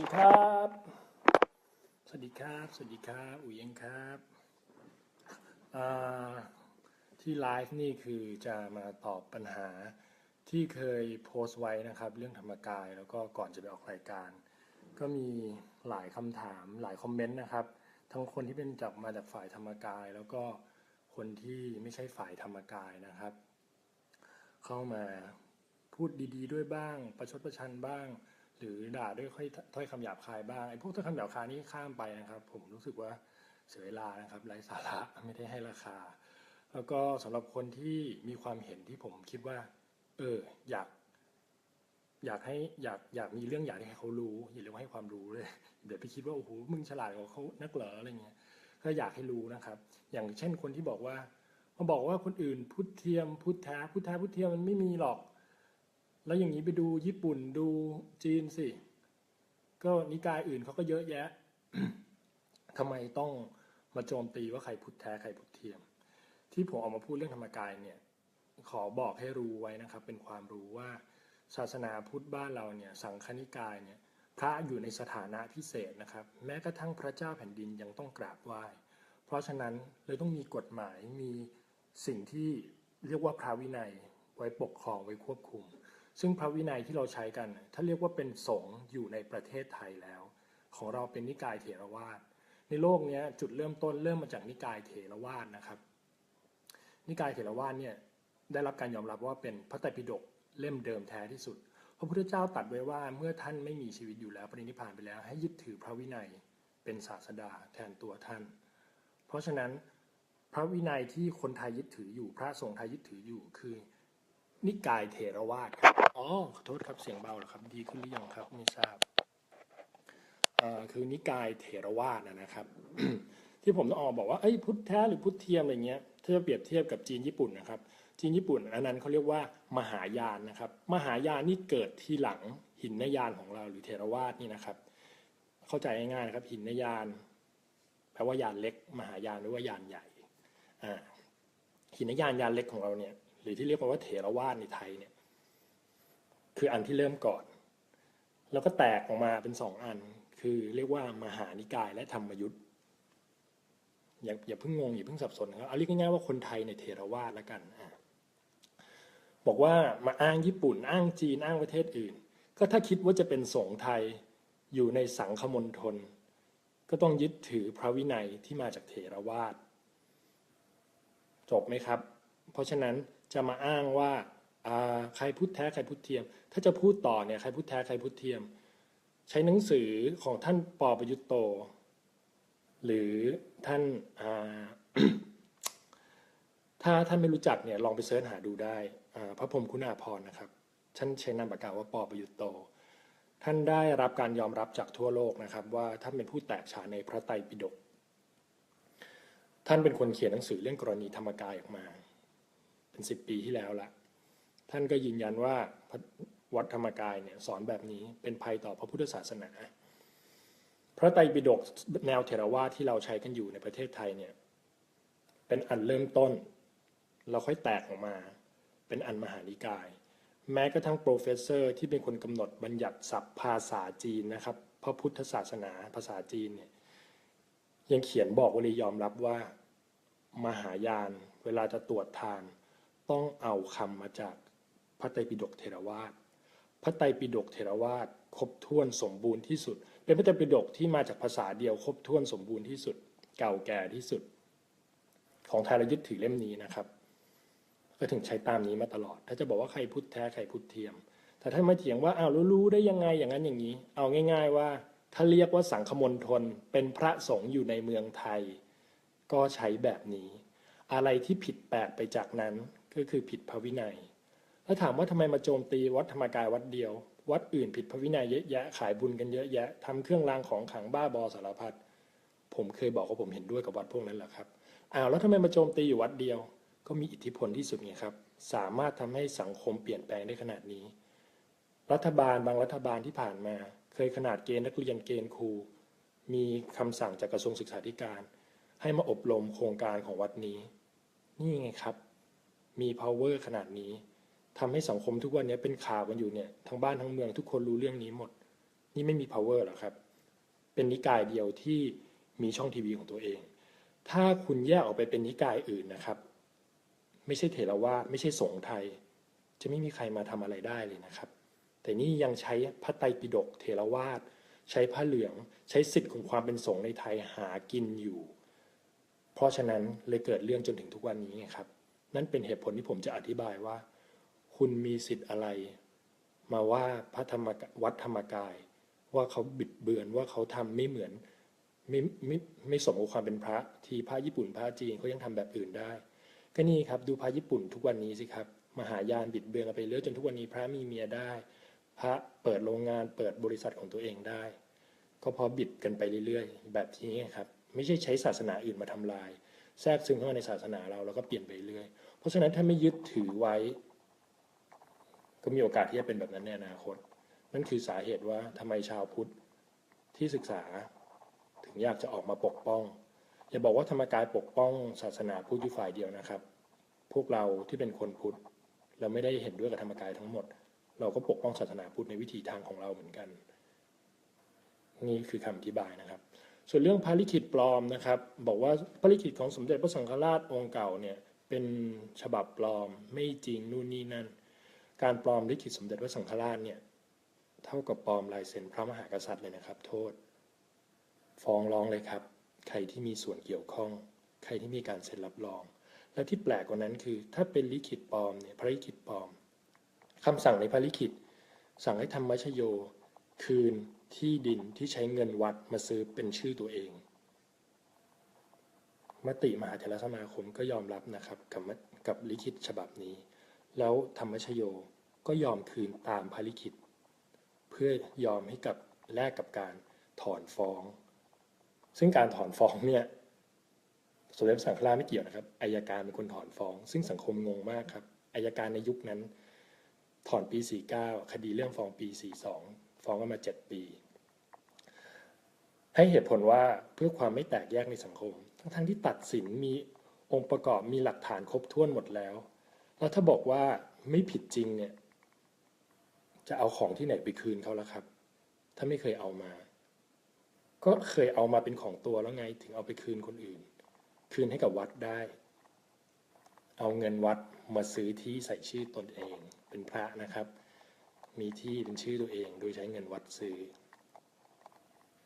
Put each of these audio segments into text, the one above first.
ดีครับ สวัสดีครับ สวัสดีครับอุ๋ยเองครับที่ไลฟ์นี่คือจะมาตอบปัญหาที่เคยโพสต์ไว้นะครับ เรื่องธรรมกายแล้วก็ก่อนจะไปออกรายการ ก็มีหลายคำถามหลายคอมเมนต์นะครับ ทั้งคนที่เป็นจากมาจากฝ่ายธรรมกาย แล้วก็คนที่ไม่ใช่ฝ่ายธรรมกายนะครับ เข้ามาพูดดี ๆ ด้วยบ้าง ประชดประชันบ้าง หรือด่าด้วยค่อยถ้อยคำหยาบคายบ้างไอ้พวกถ้อยคำหยาบคายนี่ข้ามไปนะครับ ผมรู้สึกว่าเสียเวลานะครับไร้สาระไม่ได้ให้ราคา แล้วก็สำหรับคนที่มีความเห็นที่ผมคิดว่า เอออยาก อยากให้อยากอยากมีเรื่องอยากให้เขารู้อย่าเรียกว่าให้ความรู้เลยเดี๋ยวไปคิดว่าโอ้โหมึงฉลาดกว่าเขานักเหรออะไรเงี้ยก็อยากให้รู้นะครับ อย่างเช่นคนที่บอกว่ามาบอกว่าคนอื่นพุทธเทียมพุทธแท้พุทธแท้พุทธเทียมมันไม่มีหรอก แล้วอย่างนี้ไปดูญี่ปุ่นดูจีนสิ ก็นิกายอื่นเขาก็เยอะแยะทำไมต้องมาโจมตีว่าใครพุทธแท้ใครพุทธเทียม ที่ผมออกมาพูดเรื่องธรรมกายเนี่ย ขอบอกให้รู้ไว้นะครับ เป็นความรู้ว่าศาสนาพุทธบ้านเราเนี่ย สังฆนิกายเนี่ย พระอยู่ในสถานะพิเศษนะครับ แม้กระทั่งพระเจ้าแผ่นดินยังต้องกราบไหว้ เพราะฉะนั้นเลยต้องมีกฎหมายมีสิ่งที่เรียกว่าพระวินัยไว้ปกครองไว้ควบคุม ซึ่งพระวินัยที่เราใช้กัน ถ้าเรียกว่าเป็นสงฆ์อยู่ในประเทศไทยแล้ว ของเราเป็นนิกายเถรวาทในโลกนี้จุดเริ่มต้นเริ่มมาจากนิกายเถรวาทนะครับ นิกายเถรวาทเนี่ยได้รับการยอมรับว่าเป็นพระไตรปิฎกเล่มเดิมแท้ที่สุด พระพุทธเจ้าตรัสไว้ว่าเมื่อท่านไม่มีชีวิตอยู่แล้วปรินิพพานไปแล้ว ให้ยึดถือพระวินัยเป็นศาสดาแทนตัวท่าน เพราะฉะนั้นพระวินัยที่คนไทยยึดถืออยู่พระสงฆ์ไทยยึดถืออยู่คือ นิกายเถรวาทครับอ๋อขอโทษครับเสียงเบาเหรอครับ ดีขึ้นหรือยังครับไม่ทราบคือนิกายเถรวาทนะครับ ที่ผมต้องออกบอกว่าเอ้ยพุทธแท้หรือพุทธเทียมอะไรเงี้ยถ้าจะเปรียบเทียบกับจีนญี่ปุ่นนะครับจีนญี่ปุ่นอันนั้นเขาเรียกว่ามหายานนะครับ มหายานนี่เกิดที่หลังหินนยานของเราหรือเทรวาสนี่นะครับ เข้าใจง่ายๆนะครับหินนยานแปลว่ายานเล็ก มหายานหรือว่ายานใหญ่หินนยานยานเล็กของเราเนี่ย หรือที่เรียกว่าเถรวาทในไทยเนี่ยคืออันที่เริ่มก่อน แล้วก็แตกออกมาเป็นสองอัน คือเรียกว่ามหานิกายและธรรมยุทธ์อย่าอย่าเพิ่งงงอย่าเพิ่งสับสนครับเอาเรียกง่ายๆว่าคนไทยในเถรวาทแล้วกันอะบอกว่ามาอ้างญี่ปุ่นอ้างจีนอ้างประเทศอื่น ก็ถ้าคิดว่าจะเป็นสงฆ์ไทยอยู่ในสังคมณฑลก็ต้องยึดถือพระวินัยที่มาจากเถรวาทจบไหมครับ เพราะฉะนั้น จะมาอ้างว่าใครพุทธแท้ใครพุทธเทียม ถ้าจะพูดต่อเนี่ยใครพุทธแท้ใครพุทธเทียม ใช้หนังสือของท่านปอประยุตโต หรือท่านถ้าท่านไม่รู้จักเนี่ยลองไปเสิร์ชหาดูได้พระพรหมคุณาภรณ์นะครับท่านใช้นามปากกาว่าปอประยุตโต ท่านได้รับการยอมรับจากทั่วโลกนะครับ ว่าท่านเป็นผู้แตกฉานในพระไตรปิฎกท่านเป็นคนเขียนหนังสือเรื่องกรณีธรรมกายออกมา เป็นสิบปีที่แล้วละท่านก็ยืนยันว่าวัดธรรมกายเนี่ยสอนแบบนี้เป็นภัยต่อพระพุทธศาสนา พระไตรปิฎกแนวเถรวาทที่เราใช้กันอยู่ในประเทศไทยเนี่ยเป็นอันเริ่มต้น เราค่อยแตกออกมา เป็นอันมหานิกาย แม้กระทั่งโปรเฟสเซอร์ที่เป็นคนกำหนดบัญญัติศัพท์ภาษาจีนนะครับ พระพุทธศาสนาภาษาจีนเนี่ยยังเขียนบอกไว้เลยยอมรับว่ามหายานเวลาจะตรวจทาน ต้องเอาคำมาจากพระไตรปิฎกเทรวาสพระไตรปิฎกเทรวาสครบถ้วนสมบูรณ์ที่สุด เป็นพระไตรปิฎกที่มาจากภาษาเดียวครบถ้วนสมบูรณ์ที่สุด เก่าแก่ที่สุด ของไทยเรายึดถือเล่มนี้นะครับ ก็ถึงใช้ตามนี้มาตลอด ถ้าจะบอกว่าใครพุทธแท้ใครพุทธเทียม แต่ถ้ามาเถียงว่าอ้าวรู้ได้ยังไงอย่างนั้นอย่างนี้ เอาง่าย ๆว่า ถ้าเรียกว่าสังคมณฑลเป็นพระสงฆ์อยู่ในเมืองไทย ก็ใช้แบบนี้ อะไรที่ผิดแปลกไปจากนั้น ก็คือผิดพระวินัย แล้วถามว่าทำไมมาโจมตีวัดธรรมกายวัดเดียว วัดอื่นผิดพระวินัยเยอะแยะขายบุญกันเยอะแยะทำเครื่องรางของขลังบ้าบอสารพัดผมเคยบอกว่าผมเห็นด้วยกับวัดพวกนั้นแหละครับอ้าวแล้วทำไมมาโจมตีอยู่วัดเดียว ก็มีอิทธิพลที่สุดไงครับ สามารถทำให้สังคมเปลี่ยนแปลงได้ขนาดนี้ รัฐบาลบางรัฐบาลที่ผ่านมา เคยขนาดเกณฑ์นักเรียนเกณฑ์ครู มีคำสั่งจากกระทรวงศึกษาธิการ ให้มาอบรมโครงการของวัดนี้ นี่ไงครับ มี power ขนาดนี้ทำให้สังคมทุกวันนี้เป็นข่าวกันอยู่เนี่ยทั้งบ้านทั้งเมืองทุกคนรู้เรื่องนี้หมด นี่ไม่มี power หรอกครับ เป็นนิกายเดียวที่มีช่องทีวีของตัวเอง ถ้าคุณแยกออกไปเป็นนิกายอื่นนะครับ ไม่ใช่เถรวาทไม่ใช่สงฆ์ไทย จะไม่มีใครมาทำอะไรได้เลยนะครับ แต่นี่ยังใช้พระไตรปิฎกเถรวาทใช้ผ้าเหลืองใช้สิทธิ์ของความเป็นสงฆ์ในไทยหากินอยู่ เพราะฉะนั้นเลยเกิดเรื่องจนถึงทุกวันนี้ครับ นั่นเป็นเหตุผลที่ผมจะอธิบายว่า คุณมีสิทธิ์อะไร มาว่าพระธรรมวัดธรรมกาย ว่าเขาบิดเบือนว่าเขาทำไม่เหมือนไม่ไม่ไม่สมกับความเป็นพระ ที่พระญี่ปุ่นพระจีนเขายังทำแบบอื่นได้ ก็นี่ครับดูพระญี่ปุ่นทุกวันนี้สิครับมหายานบิดเบือนกันไปเรื่อยจนทุกวันนี้พระมีเมียได้ พระเปิดโรงงานเปิดบริษัทของตัวเองได้ ก็พราะบิดกันไปเรื่อยๆ แบบนี้ครับ ไม่ใช่ใช้ศาสนาอื่นมาทำลาย แทรกซึมเข้ามาในศาสนาเราแล้วก็เปลี่ยนไปเรื่อย เพราะฉะนั้นถ้าไม่ยึดถือไว้ ก็มีโอกาสที่จะเป็นแบบนั้นในอนาคต นั่นคือสาเหตุว่าทำไมชาวพุทธที่ศึกษาถึงอยากจะออกมาปกป้องอย่าบอกว่าธรรมกายปกป้องศาสนาพุทธอยู่ฝ่ายเดียวนะครับ พวกเราที่เป็นคนพุทธเราไม่ได้เห็นด้วยกับธรรมกายทั้งหมด เราก็ปกป้องศาสนาพุทธในวิถีทางของเราเหมือนกัน นี่คือคำอธิบายนะครับ ส่วนเรื่องพระลิขิตปลอมนะครับ บอกว่าพระลิขิตของสมเด็จพระสังฆราชองค์เก่าเนี่ย เป็นฉบับปลอมไม่จริงนู่นนี่นั่น การปลอมลิขิตสมเด็จพระสังฆราชเนี่ยเท่ากับปลอมลายเซ็นพระมหากษัตริย์เลยนะครับ โทษ ฟ้องร้องเลยครับ ใครที่มีส่วนเกี่ยวข้อง ใครที่มีการเซ็นรับรอง และที่แปลกกว่านั้นคือ ถ้าเป็นลิขิตปลอมเนี่ยพระลิขิตปลอมคำสั่งในพระลิขิต สั่งให้ธรรมชโย คืนที่ดินที่ใช้เงินวัดมาซื้อเป็นชื่อตัวเอง มติมหาเถรสมาคมก็ยอมรับนะครับกับกับลิขิตฉบับนี้ แล้วธรรมชโยก็ยอมคืนตามพระลิขิต เพื่อยอมให้กับแลกกับการถอนฟ้อง ซึ่งการถอนฟ้องเนี่ยสมเด็จสังฆราชไม่เกี่ยวนะครับอายการเป็นคนถอนฟ้อง ซึ่งสังคมงงมากครับอายการในยุคนั้น ถอนปี 49 คดีเรื่องฟ้องปี 42 ฟ้องกันมา 7 ปี ให้เหตุผลว่าเพื่อความไม่แตกแยกในสังคม ทั้งที่ตัดสินมีองค์ประกอบมีหลักฐานครบถ้วนหมดแล้ว แล้วถ้าบอกว่าไม่ผิดจริงเนี่ย จะเอาของที่ไหนไปคืนเขาแล้วครับ ถ้าไม่เคยเอามา ก็เคยเอามาเป็นของตัวแล้วไง ถึงเอาไปคืนคนอื่น คืนให้กับวัดได้ เอาเงินวัดมาซื้อที่ใส่ชื่อตนเอง เป็นพระนะครับ มีที่เป็นชื่อตัวเอง โดยใช้เงินวัดซื้อ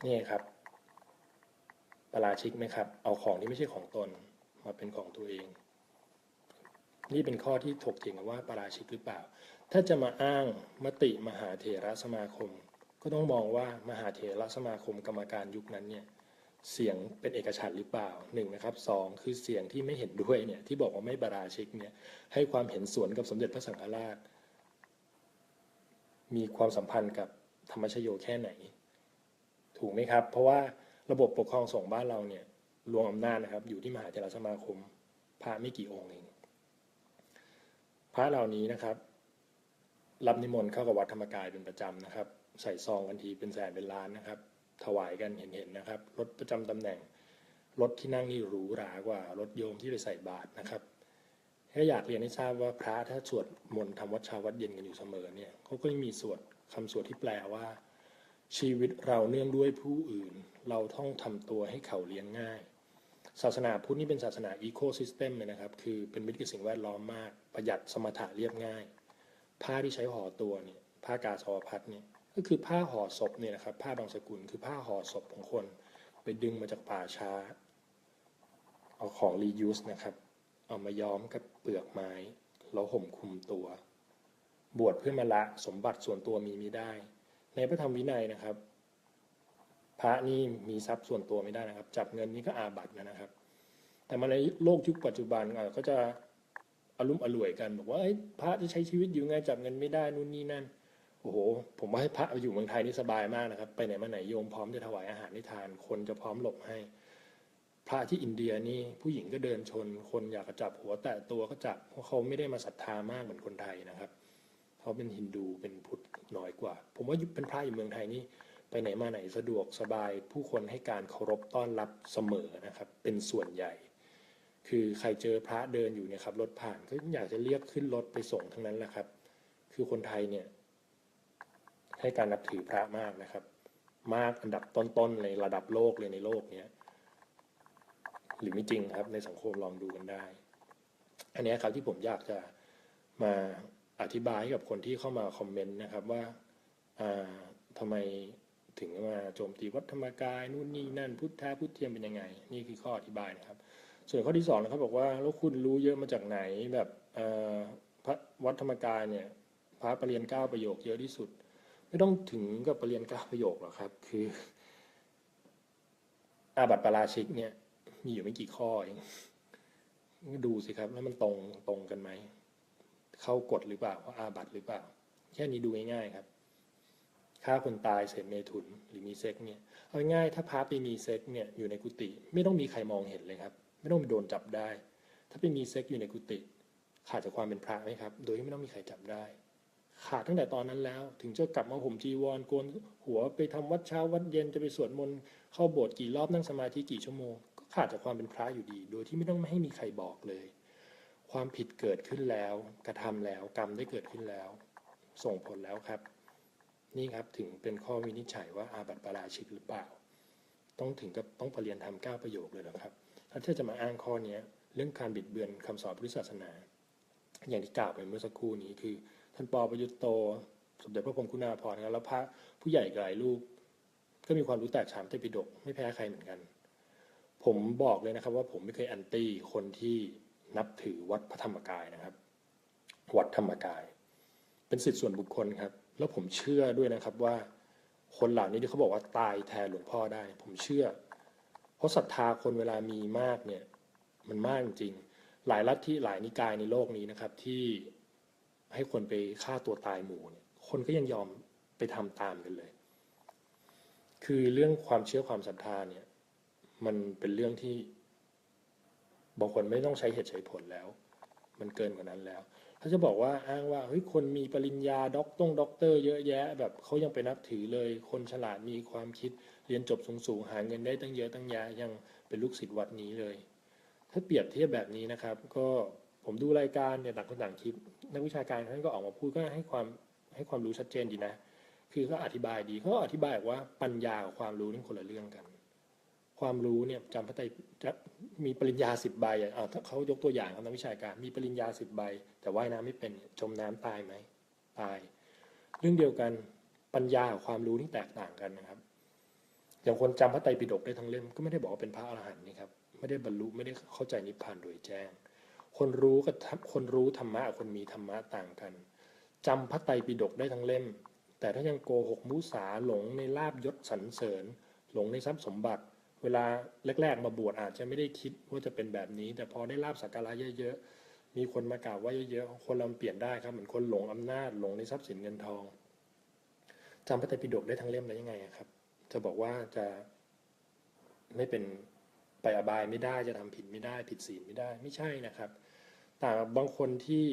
นี่ครับ ประราชิกไหมครับ เอาของที่ไม่ใช่ของตนมาเป็นของตัวเอง นี่เป็นข้อที่ถกเถียงกันว่าประราชิกหรือเปล่า ถ้าจะมาอ้างมติมหาเถระสมาคม ก็ต้องมองว่ามหาเถระสมาคมกรรมการยุคนั้นเนี่ยเสียงเป็นเอกฉันท์หรือเปล่าหนึ่งนะครับสองคือเสียงที่ไม่เห็นด้วยเนี่ยที่บอกว่าไม่ประราชิกเนี่ยให้ความเห็นสวนกับสมเด็จพระสังฆราช มีความสัมพันธ์กับธรรมชโยแค่ไหน ถูกไหมครับ เพราะว่า ระบบปกครองสงฆ์บ้านเราเนี่ยรวมอำนาจนะครับ อยู่ที่มหาเถรสมาคม พระไม่กี่องค์เอง พระเหล่านี้นะครับ รับนิมนต์เข้ากับวัดธรรมกายเป็นประจำนะครับ ใส่ซองกันทีเป็นแสนเป็นล้านนะครับ ถวายกันเห็นๆนะครับ รถประจำตำแหน่ง รถที่นั่งนี่หรูหรากว่า รถโยมที่ไปใส่บาตรนะครับแค่อยากเรียนให้ทราบว่าพระถ้าสวดมนต์ทำวัดเช้าวัดเย็นกันอยู่เสมอเนี่ยเขาก็มีสวดคำสวดที่แปลว่า ชีวิตเราเนื่องด้วยผู้อื่น เราต้องทำตัวให้เขาเลี้ยงง่าย ศาสนาพุทธนี่เป็นศาสนาอีโคซิสเต็มเลยนะครับ คือเป็นมิตรกับสิ่งแวดล้อมมาก ประหยัดสมถะเรียบง่าย ผ้าที่ใช้ห่อตัวเนี่ย ผ้ากาสาวพัดเนี่ย ก็คือผ้าห่อศพเนี่ยนะครับ ผ้าดองสกุลคือผ้าห่อศพของคน ไปดึงมาจากป่าช้า เอาของรียูสนะครับ เอามาย้อมกับเปลือกไม้ แล้วห่มคลุมตัว บวชเพื่อมาละสมบัติส่วนตัวมีมีได้ ในพระธรรมวินัยนะครับ พระนี่มีทรัพย์ส่วนตัวไม่ได้นะครับ จับเงินนี่ก็อาบัตินะครับ แต่มาในโลกยุคปัจจุบันก็จะอารมณ์อร่วยกันบอกว่าพระจะใช้ชีวิตอยู่ไงจับเงินไม่ได้นู่นนี่นั่นโอ้โห ผมว่าให้พระอยู่เมืองไทยนี่สบายมากนะครับ ไปไหนมาไหนโยมพร้อมจะถวายอาหารให้ทาน คนจะพร้อมหลบให้ พระที่อินเดียนี่ผู้หญิงก็เดินชน คนอยากจับหัวแตะตัวก็จับเพราะเขาไม่ได้มาศรัทธามากเหมือนคนไทยนะครับ เขาเป็นฮินดูเป็นพุทธน้อยกว่า ผมว่าเป็นพระอยู่เมืองไทยนี่ไปไหนมาไหนสะดวกสบาย ผู้คนให้การเคารพต้อนรับเสมอนะครับ เป็นส่วนใหญ่ คือใครเจอพระเดินอยู่เนี่ยครับรถผ่านก็อยากจะเรียกขึ้นรถไปส่งทั้งนั้นแหละครับ คือคนไทยเนี่ย ให้การนับถือพระมากนะครับ มากอันดับต้นๆในระดับโลกเลยในโลกเนี้ยหรือไม่จริงครับในสังคมลองดูกันได้ อันนี้ครับที่ผมอยากจะมา อธิบายให้กับคนที่เข้ามาคอมเมนต์นะครับว่าอ่าทำไมถึงมาโจมตีวัดธรรมกายนู่นนี่นั่นพุทธแท้พุทธเทียมเป็นยังไง นี่คือข้ออธิบายนะครับ ส่วนข้อที่สองนะครับบอกว่าแล้วคุณรู้เยอะมาจากไหนแบบพระวัดธรรมกายเนี่ยพระประเรียนเก้าประโยคเยอะที่สุด ไม่ต้องถึงกับประเรียนเก้าประโยคหรอกครับ คือ อาบัติปราชิกเนี่ยมีอยู่ไม่กี่ข้อเองดูสิครับแล้วมันตรงตรงกันไหม เข้ากฎหรือเปล่าว่าอาบัตหรือเปล่า แค่นี้ดูง่ายๆครับฆ่าคนตายเสพเมถุนหรือมีเซ็กเนี่ยเอาง่ายถ้าพระไปมีเซ็กเนี่ยอยู่ในกุฏิไม่ต้องมีใครมองเห็นเลยครับ ไม่ต้องโดนจับได้ ถ้าไปมีเซ็กอยู่ในกุฏิขาดจากความเป็นพระไหมครับ โดยที่ไม่ต้องมีใครจับได้ ขาดตั้งแต่ตอนนั้นแล้ว ถึงจะกลับมาห่มจีวรโกนหัวไปทำวัดเช้าวัดเย็นจะไปสวดมนต์เข้าโบสถ์กี่รอบนั่งสมาธิกี่ชั่วโมงก็ขาดจากความเป็นพระอยู่ดี โดยที่ไม่ต้องไม่ให้มีใครบอกเลย ความผิดเกิดขึ้นแล้ว กระทำแล้วกรรมได้เกิดขึ้นแล้ว ส่งผลแล้วครับ นี่ครับถึงเป็นข้อวินิจฉัยว่าอาบัติปราชิกหรือเปล่า ต้องถึงกับต้องปรเรียนทำเก้าประโยคเลยหรอครับถ้าจะมาอ้างข้อนี้เรื่องการบิดเบือนคำสอนพุทธศาสนา อย่างที่กล่าวไปเมื่อสักครู่นี้คือ ท่านปอประยุทธ์โต สมเด็จพระพรมคุณาภรณ์แล้วพระผู้ใหญ่หลายรูป ก็มีความรู้แตกฉานแต่ปิฎกไม่แพ้ใครเหมือนกัน ผมบอกเลยนะครับว่าผมไม่เคยแอนตี้คนที่ นับถือวัดพระธรรมกายนะครับ วัดธรรมกาย เป็นสิทธิส่วนบุคคลครับ แล้วผมเชื่อด้วยนะครับว่า คนเหล่านี้ที่เขาบอกว่าตายแทนหลวงพ่อได้ ผมเชื่อ เพราะศรัทธาคนเวลามีมากเนี่ย มันมากจริง หลายลัทธิหลายนิกายในโลกนี้นะครับ ที่ให้คนไปฆ่าตัวตายหมู่เนี่ย คนก็ยังยอมไปทำตามกันเลย คือเรื่องความเชื่อความศรัทธาเนี่ย มันเป็นเรื่องที่ บางคนไม่ต้องใช้เหตุใช้ผลแล้ว มันเกินกว่านั้นแล้ว ถ้าจะบอกว่าอ้างว่าเฮ้ยคนมีปริญญาด็อกต้องด็อกเตอร์เยอะแยะ แบบเขายังไปนับถือเลย คนฉลาดมีความคิดเรียนจบสูงๆหาเงินได้ตั้งเยอะตั้งแยะยังเป็นลูกศิษย์วัดนี้เลย ถ้าเปรียบเทียบแบบนี้นะครับ ก็ผมดูรายการเนี่ยต่างคนต่างคิดนักวิชาการท่านก็ออกมาพูดก็ให้ความให้ความรู้ชัดเจนดีนะ คือก็อธิบายดีเขาอธิบายว่าปัญญากับความรู้นี่คนละเรื่องกัน ความรู้เนี่ยจำพระไตรจะมีปริญญาสิบใบอะเขายกตัวอย่างของนักวิชาการ มีปริญญาสิบใบ แต่ว่ายน้ำไม่เป็นจมน้ำตายไหมตาย เรื่องเดียวกันปัญญากับความรู้นี่แตกต่างกันนะครับ อย่างคนจำพระไตรปิฎกได้ทั้งเล่มก็ไม่ได้บอกว่าเป็นพระอรหันต์นี่ครับไม่ได้บรรลุไม่ได้เข้าใจนิพพานโดยแจ้ง คนรู้กับคนรู้ธรรมะกับคนมีธรรมะต่างกันจำพระไตรปิฎกได้ทั้งเล่ม แต่ถ้ายังโกหกมุสาหลงในลาบยศสรรเสริญ หลงในทรัพย์สมบัติ เวลาแรกๆมาบวชอาจจะไม่ได้คิดว่าจะเป็นแบบนี้ แต่พอได้ลาบสักการะเยอะๆ มีคนมากราบไหว่าเยอะๆ คนเราเปลี่ยนได้ครับเหมือนคนหลงอำนาจหลงในทรัพย์สินเงินทองจำพระไตรปิฎกได้ทั้งเล่มได้ยังไงครับ จะบอกว่าจะไม่เป็นไปอบายไม่ได้จะทำผิดไม่ได้ผิดศีลไม่ได้ไม่ใช่นะครับ แต่บางคนที่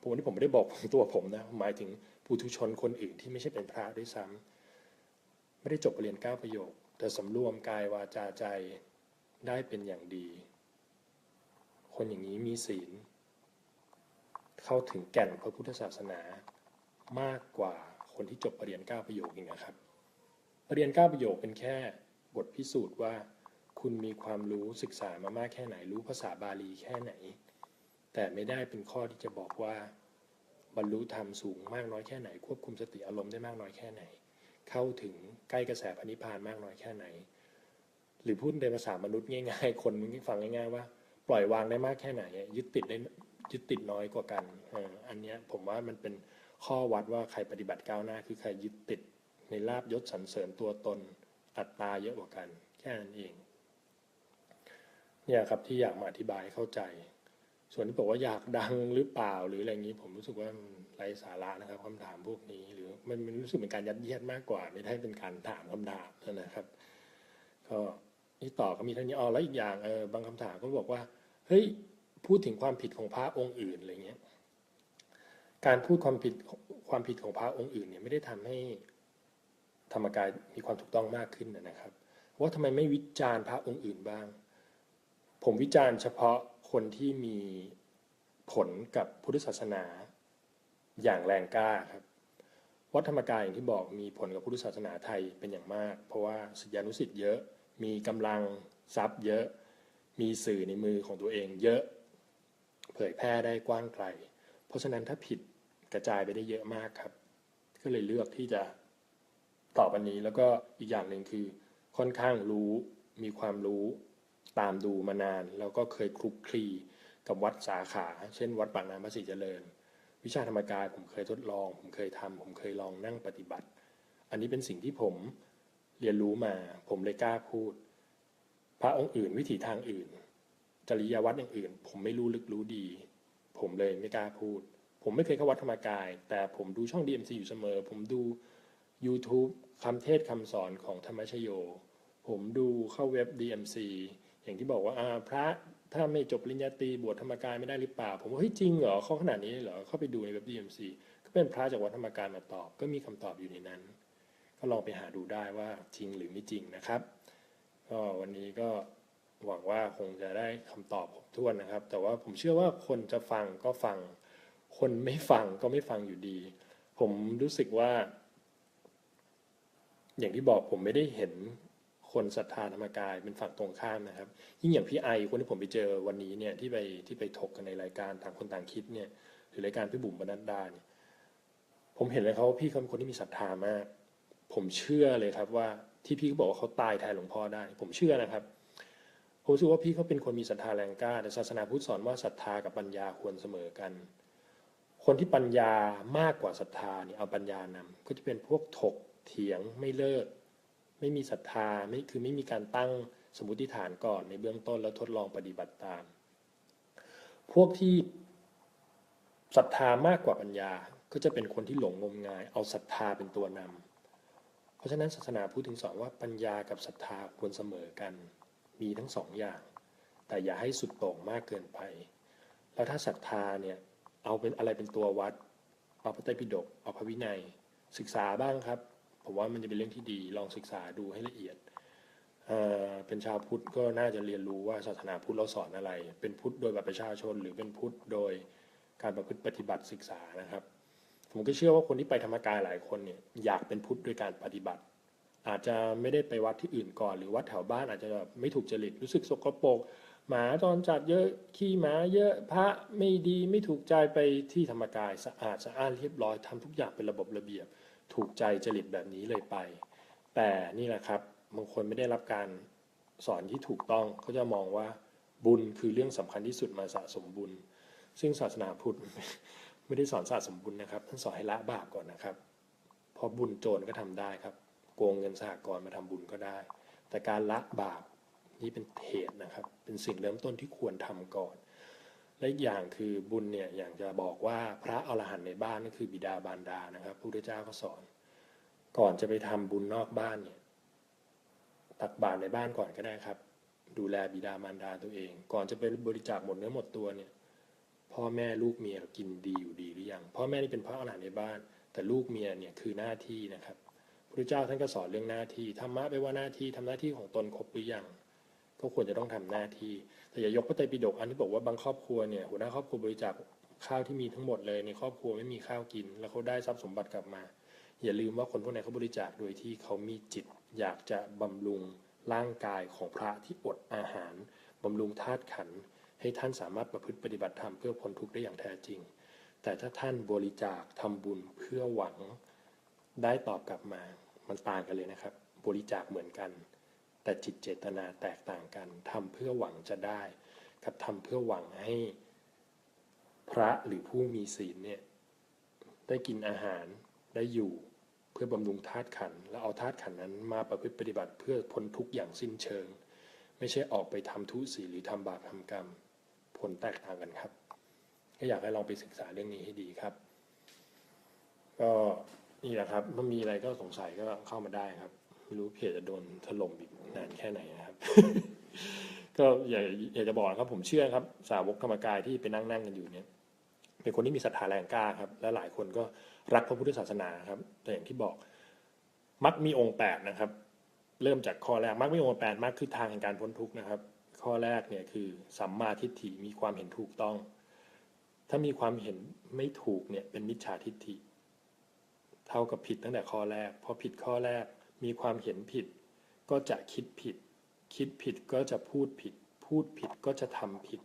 ผมที่ผมไม่ได้บอกตัวผมนะหมายถึงปุถุชนคนอื่นที่ไม่ใช่เป็นพระด้วยซ้ำไม่ได้จบปรริญญาเก้าประโยค แต่สำรวมกายวาจาใจได้เป็นอย่างดี คนอย่างนี้มีศีล เข้าถึงแก่นพระพุทธศาสนามากกว่าคนที่จบปรริญญาเก้าประโยคอีกนะครับปรริญญาเก้าประโยคเป็นแค่บทพิสูจน์ว่า คุณมีความรู้ศึกษามามากแค่ไหนรู้ภาษาบาลีแค่ไหน แต่ไม่ได้เป็นข้อที่จะบอกว่า บรรลุธรรมสูงมากน้อยแค่ไหน ควบคุมสติอารมณ์ได้มากน้อยแค่ไหน เข้าถึงใกล้กระแสพระนิพพานมากน้อยแค่ไหน หรือพูดในภาษามนุษย์ง่าย ๆคนฟังง่ายๆว่า ปล่อยวางได้มากแค่ไหนยึดติดได้ยึดติดน้อยกว่ากันอันนี้ผมว่ามันเป็นข้อวัดว่าใครปฏิบัติก้าวหน้า คือใครยึดติดในลาบยศสรรเสริญตัวตนอัตตาเยอะกว่ากัน แค่นั้นเองเนี่ยครับที่อยากมาอธิบายเข้าใจ ส่วนที่บอกว่าอยากดังหรือเปล่าหรืออะไรอย่างนี้ ผมรู้สึกว่าไร้สาระนะครับคำถามพวกนี้ หรือมันมันรู้สึกเป็นการยัดเยียดมากกว่า ไม่ได้เป็นการถามคำถามนะครับ ก็นี่ต่อก็มีท่านี้อ๋อแล้วอีกอย่างเออบางคำถามก็บอกว่าเฮ้ยพูดถึงความผิดของพระองค์อื่นอะไรเงี้ยการพูดความผิดความผิดของพระองค์อื่นเนี่ยไม่ได้ทำให้ธรรมกายมีความถูกต้องมากขึ้นนะครับ ว่าทำไมไม่วิจารณ์พระองค์อื่นบ้าง ผมวิจารณ์เฉพาะ คนที่มีผลกับพุทธศาสนาอย่างแรงกล้าครับวัดธรรมกายอย่างที่บอกมีผลกับพุทธศาสนาไทยเป็นอย่างมาก เพราะว่าศิษยานุศิษย์เยอะ มีกำลังทรัพย์เยอะ มีสื่อในมือของตัวเองเยอะ เผยแพร่ได้กว้างไกล เพราะฉะนั้นถ้าผิดกระจายไปได้เยอะมากครับ ก็เลยเลือกที่จะตอบอันนี้แล้วก็อีกอย่างหนึ่งคือค่อนข้างรู้มีความรู้ ตามดูมานาน แล้วก็เคยคลุกคลีกับวัดสาขา เช่น วัดปากน้ำพระศรีเจริญ วิชาธรรมกายผมเคยทดลอง ผมเคยทำผมเคยลองนั่งปฏิบัติ อันนี้เป็นสิ่งที่ผมเรียนรู้มา ผมเลยกล้าพูด พระองค์อื่นวิถีทางอื่น จริยวัดอย่างอื่น ผมไม่รู้ลึกรู้ดี ผมเลยไม่กล้าพูด ผมไม่เคยเข้าวัดธรรมกาย แต่ผมดูช่อง DMC อยู่เสมอ ผมดู YouTube คำเทศคำสอนของธรรมชโย ผมดูเข้าเว็บ DMC อย่างที่บอกว่าอาพระถ้าไม่จบปริญญาตรีบวชธรรมกายไม่ได้หรือเปล่า ผมว่าเฮ้ยจริงเหรอเขาขนาดนี้เหรอเข้าไปดูในเว็บ DMC ก็เป็นพระจากวัดธรรมกายมาตอบ ก็มีคำตอบอยู่ในนั้น ก็ลองไปหาดูได้ว่าจริงหรือไม่จริงนะครับก็วันนี้ก็หวังว่าคงจะได้คำตอบครบถ้วนนะครับ แต่ว่าผมเชื่อว่าคนจะฟังก็ฟัง คนไม่ฟังก็ไม่ฟังอยู่ดี ผมรู้สึกว่า อย่างที่บอกผมไม่ได้เห็น คนศรัทธาธรรมกายเป็นฝั่งตรงข้ามนะครับ ยิ่งอย่างพี่ไอคนที่ผมไปเจอวันนี้เนี่ยที่ไปที่ไปถกกันในรายการต่างคนต่างคิดเนี่ยหรือรายการพี่บุ๋มบรรดาเนี่ยผมเห็นเลยเขาว่าพี่เขาเป็นคนที่มีศรัทธามาก ผมเชื่อเลยครับว่าที่พี่เขาบอกว่าเขาตายแทนหลวงพ่อได้ ผมเชื่อนะครับผมรู้สึกว่าพี่เขาเป็นคนมีศรัทธาแรงกล้าแต่ศาสนาพุทธสอนว่าศรัทธากับปัญญาควรเสมอกัน คนที่ปัญญามากกว่าศรัทธาเนี่ยเอาปัญญานำก็จะเป็นพวกถกเถียงไม่เลิก ไม่มีศรัทธาไม่คือไม่มีการตั้งสมมติฐานก่อนในเบื้องต้นแล้วทดลองปฏิบัติตาม พวกที่ศรัทธามากกว่าปัญญาก็จะเป็นคนที่หลงงมงาย เอาศรัทธาเป็นตัวนำเพราะฉะนั้นศาสนาพูดถึงสอนว่าปัญญากับศรัทธาควรเสมอกัน มีทั้งสองอย่าง แต่อย่าให้สุดโต่งมากเกินไป แล้วถ้าศรัทธาเนี่ยเอาเป็นอะไรเป็นตัววัดเอาพระไตรปิฎกเอาพระวินัย ศึกษาบ้างครับ ผมว่ามันจะเป็นเรื่องที่ดีลองศึกษาดูให้ละเอียดเเป็นชาวพุทธก็น่าจะเรียนรู้ว่าศาสนาพุทธเราสอนอะไร เป็นพุทธโดยแบบประชาชน หรือเป็นพุทธโดยการประพฤติปฏิบัติศึกษานะครับ ผมก็เชื่อว่าคนที่ไปธรรมกายหลายคนเนี่ยอยากเป็นพุทธโดยการปฏิบัติ อาจจะไม่ได้ไปวัดที่อื่นก่อน หรือวัดแถวบ้านอาจจะไม่ถูกจริตรู้สึกสกปรกหมาจรจัดเยอะขี้หมาเยอะพระไม่ดีไม่ถูกใจไปที่ธรรมกายสะอาดสะอ้านเรียบร้อยทำทุกอย่างเป็นระบบระเบียบ ถูกใจจริตแบบนี้เลยไป แต่นี่แหละครับบางคนไม่ได้รับการสอนที่ถูกต้องเขาจะมองว่าบุญคือเรื่องสำคัญที่สุดมาสะสมบุญ ซึ่งศาสนาพุทธไม่ได้สอนสะสมบุญนะครับท่านสอนให้ละบาปก่อนนะครับ เพราะบุญโจรก็ทำได้ครับ โกงเงินสหกรณ์มาทำบุญก็ได้ แต่การละบาปนี่เป็นเหตุนะครับ เป็นสิ่งเริ่มต้นที่ควรทำก่อน และอีกอย่างคือบุญเนี่ยอย่างจะบอกว่าพระอรหันต์ในบ้านนั่นคือบิดาบารดานะครับพระพุทธเจ้าก็สอน ก่อนจะไปทำบุญนอกบ้านเนี่ยตักบาตรในบ้านก่อนก็ได้ครับ ดูแลบิดามารดาตัวเอง ก่อนจะไปบริจาคหมดเนื้อหมดตัวเนี่ยพ่อแม่ลูกเมียกินดีอยู่ดีหรือยังพ่อแม่นี่เป็นพระอรหันต์ในบ้าน แต่ลูกเมียเนี่ยคือหน้าที่นะครับพระเจ้าท่านก็สอนเรื่องหน้าที่ธรรมะไปว่าหน้าที่ทำหน้าที่ของตนครบหรือยัง ก็ควรจะต้องทำหน้าที่ แต่อย่ายกพระไตรปิฎกอันที่บอกว่าบางครอบครัวเนี่ยหัวหน้าครอบครัวบริจาคข้าวที่มีทั้งหมดเลยในครอบครัวไม่มีข้าวกิน แล้วเขาได้ทรัพย์สมบัติกลับมา อย่าลืมว่าคนพวกนั้นเขาบริจาคโดยที่เขามีจิต อยากจะบำรุงร่างกายของพระที่อดอาหารบำรุงธาตุขัน ให้ท่านสามารถประพฤติปฏิบัติธรรมเพื่อพ้นทุกข์ได้อย่างแท้จริง แต่ถ้าท่านบริจาคทำบุญเพื่อหวังได้ตอบกลับมา มันต่างกันเลยนะครับ บริจาคเหมือนกัน แต่จิตเจตนาแตกต่างกันทำเพื่อหวังจะได้ กับทำเพื่อหวังให้พระหรือผู้มีศีลเนี่ยได้กินอาหารได้อยู่เพื่อบำรุงธาตุขันแล้วเอาธาตุขันนั้นมาประพฤติปฏิบัติเพื่อพ้นทุกข์อย่างสิ้นเชิง ไม่ใช่ออกไปทำทุศีหรือทำบาปทำกรรม ผลแตกต่างกันครับ ก็อยากให้ลองไปศึกษาเรื่องนี้ให้ดีครับ ก็นี่แหละครับถ้ามีอะไรก็สงสัยก็เข้ามาได้ครับ ไม่รู้เพจจะโดนถล่มอีกนานแค่ไหนนะครับ ก็อยากอยากจะบอกนะครับผมเชื่อครับ สาวกธรรมกายที่ไปนั่งนั่งกันอยู่เนี่ย เป็นคนที่มีศรัทธาแรงกล้าครับ และหลายคนก็รักพระพุทธศาสนาครับ แต่อย่างที่บอกมักมีองค์แปดนะครับ เริ่มจากข้อแรกมักมีองค์แปดมักคือทางแห่งการพ้นทุกข์นะครับ ข้อแรกเนี่ยคือสัมมาทิฏฐิมีความเห็นถูกต้อง ถ้ามีความเห็นไม่ถูกเนี่ยเป็นมิจฉาทิฏฐิ เท่ากับผิดตั้งแต่ข้อแรกพอผิดข้อแรก มีความเห็นผิด ก็จะคิดผิด คิดผิดก็จะพูดผิด พูดผิดก็จะทำผิด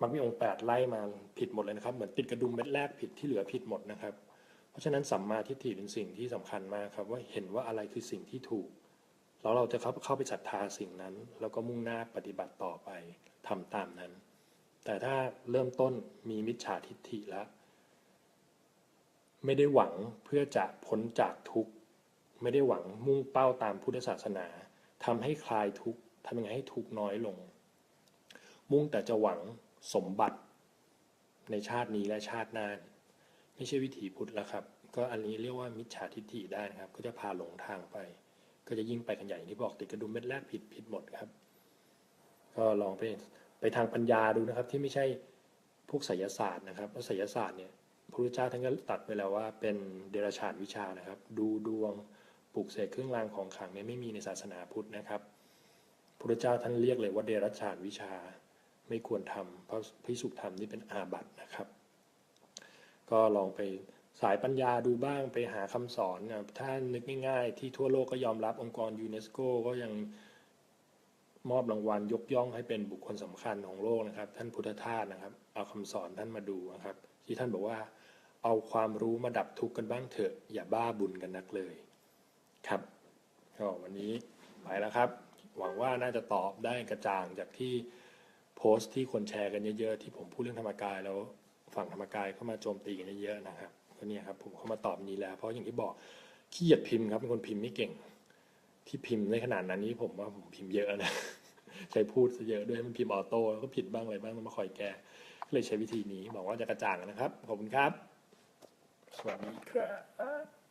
มักมีองค์แปดไล่มาผิดหมดเลยนะครับ เหมือนติดกระดุมเม็ดแรกผิดที่เหลือผิดหมดนะครับ เพราะฉะนั้นสัมมาทิฏฐิเป็นสิ่งที่สำคัญมากครับ ว่าเห็นว่าอะไรคือสิ่งที่ถูก แล้วเราจะเข้าเข้าไปศรัทธาสิ่งนั้น แล้วก็มุ่งหน้าปฏิบัติต่อไปทำตามนั้น แต่ถ้าเริ่มต้นมีมิจฉาทิฏฐิแล้ว ไม่ได้หวังเพื่อจะพ้นจากทุกข์ ไม่ได้หวังมุ่งเป้าตามพุทธศาสนาทำให้คลายทุกข์ทำยังไงให้ทุกข์น้อยลง มุ่งแต่จะหวังสมบัติในชาตินี้และชาติหน้าไม่ใช่วิถีพุทธแล้วครับ ก็อันนี้เรียกว่ามิจฉาทิฏฐิได้นะครับ ก็จะพาหลงทางไป ก็จะยิ่งไปกันใหญ่อย่างที่บอกติดกระดุมเม็ดแรกผิดผิดหมดครับ ก็ลองไปไปทางปัญญาดูนะครับ ที่ไม่ใช่พวกไสยศาสตร์นะครับเพราะไสยศาสตร์เนี่ยพระพุทธเจ้าท่านก็ตัดไปแล้วว่าเป็นเดรัจฉานวิชานะครับ ดูดวง ปลูกเสกเครื่องรางของขลังเนี่ยไม่มีในศาสนาพุทธนะครับพระเจ้าท่านเรียกเลยว่าเดรัจฉานวิชาไม่ควรทำเพราะพิสุทำนี่เป็นอาบัตินะครับ ก็ลองไปสายปัญญาดูบ้างไปหาคำสอนนะถ้านึกง่ายๆ ที่ทั่วโลกก็ยอมรับองค์กรยูเนสโกก็ยังมอบรางวัลยกย่องให้เป็นบุคคลสำคัญของโลกนะครับ ท่านพุทธทาสนะครับ เอาคำสอนท่านมาดูนะครับ ที่ท่านบอกว่า เอาความรู้มาดับทุกข์กันบ้างเถอะ อย่าบ้าบุญกันนักเลย ครับก็วันนี้ไปแล้วครับ หวังว่าน่าจะตอบได้กระจ่างจากที่โพสต์ที่คนแชร์กันเยอะๆที่ผมพูดเรื่องธรรมกายแล้วฝั่งธรรมกายเข้ามาโจมตีกันเยอะๆนะครับก็เนี่ยครับผมเข้ามาตอบนี้แล้ว เพราะอย่างที่บอกขี้เกียจพิมพ์ครับเป็นคนพิมพ์ไม่เก่ง ที่พิมพ์ในขนาดนั้นนี้ผมว่าผมพิมพ์เยอะนะใช้พูดซะเยอะด้วยมันพิมพ์ออโต้แล้วก็ผิดบ้างอะไรบ้างต้องมาคอยแก้ก็เลยใช้วิธีนี้บอกว่าจะกระจ่างนะครับขอบคุณครับสวัสดีครับ